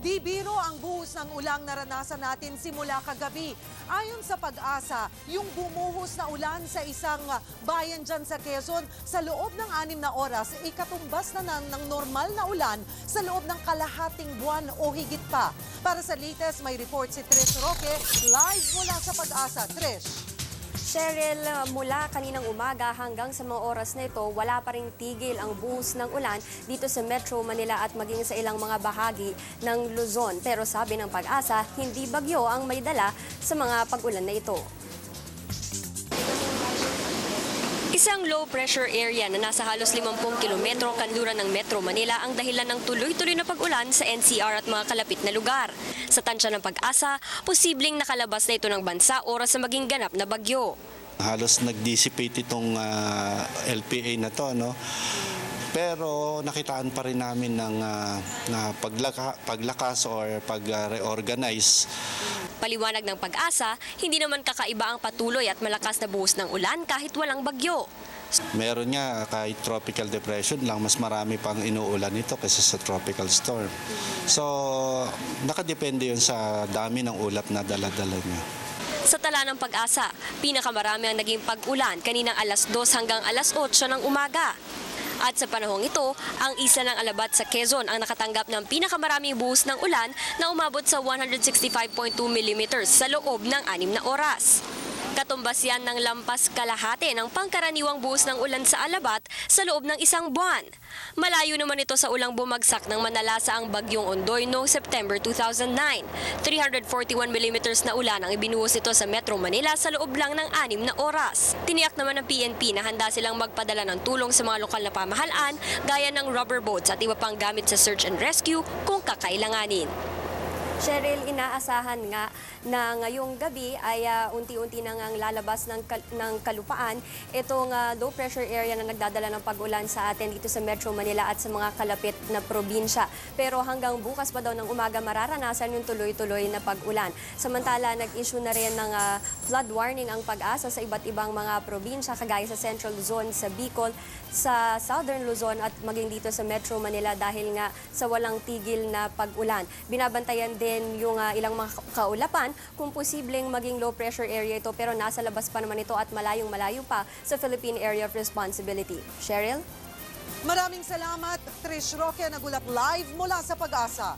Di biro ang buhos ng ulang naranasan natin simula kagabi. Ayon sa pag-asa, yung bumuhos na ulan sa isang ah, bayan dyan sa Quezon, sa loob ng anim na oras, ikatumbas na ng, ng normal na ulan sa loob ng kalahating buwan o higit pa. Para sa latest, may report si Trish Roque live mula sa pag-asa. Trish. Cheryl, mula kaninang umaga hanggang sa mga oras na ito, wala pa ring tigil ang buhos ng ulan dito sa Metro Manila at maging sa ilang mga bahagi ng Luzon. Pero sabi ng pag-asa, hindi bagyo ang may dala sa mga pag-ulan na ito. Isang low pressure area na nasa halos 50 kilometro kanluran ng Metro Manila ang dahilan ng tuloy-tuloy na pag-ulan sa NCR at mga kalapit na lugar. Sa tansya ng pag-asa, posibleng nakalabas na ito ng bansa oras sa maging ganap na bagyo. Halos nag-dissipate itong ah, LPA na to, no? Pero nakitaan pa rin namin ng ah, na paglaka, paglakas or pag-reorganize. Paliwanag ng pag-asa, hindi naman kakaiba ang patuloy at malakas na buhos ng ulan kahit walang bagyo. Meron nga kahit tropical depression lang, mas marami pang inuulan ito kaysa sa tropical storm. So, nakadepende yun sa dami ng ulap na dala-dala niya. Sa tala ng pag-asa, pinakamarami ang naging pag-ulan kaninang alas 2 hanggang alas 8 ng umaga. At sa panahong ito, ang isa ng alabat sa Quezon ang nakatanggap ng pinakamaraming buhos ng ulan na umabot sa 165.2 mm sa loob ng anim na oras. Katumbas yan ng lampas kalahati ng pangkaraniwang buhos ng ulan sa Alabat sa loob ng isang buwan. Malayo naman ito sa ulang bumagsak ng manalasa ang bagyong Ondoy noong September 2009. 341 mm na ulan ang ibinuhos ito sa Metro Manila sa loob lang ng anim na oras. Tiniyak naman ng PNP na handa silang magpadala ng tulong sa mga lokal na pamahalaan gaya ng rubber boats at iba pang gamit sa search and rescue kung kakailanganin. Cheryl, inaasahan nga na ngayong gabi ay ah, unti-unti na ngang lalabas ng, kal- ng kalupaan itong ah, low pressure area na nagdadala ng pag-ulan sa atin dito sa Metro Manila at sa mga kalapit na probinsya. Pero hanggang bukas pa daw ng umaga mararanasan yung tuloy-tuloy na pag-ulan. Samantala, nag-issue na rin ng ah, flood warning ang pag-asa sa iba't ibang mga probinsya kagaya sa Central Luzon, sa Bicol, sa Southern Luzon at maging dito sa Metro Manila dahil nga sa walang tigil na pag-ulan. Binabantayan din yung ah, ilang mga ka- kaulapan kung posibleng maging low pressure area ito pero nasa labas pa naman ito at malayong malayo pa sa Philippine Area of Responsibility. Cheryl? Maraming salamat, Trish Roque, nagulat live mula sa pag-asa.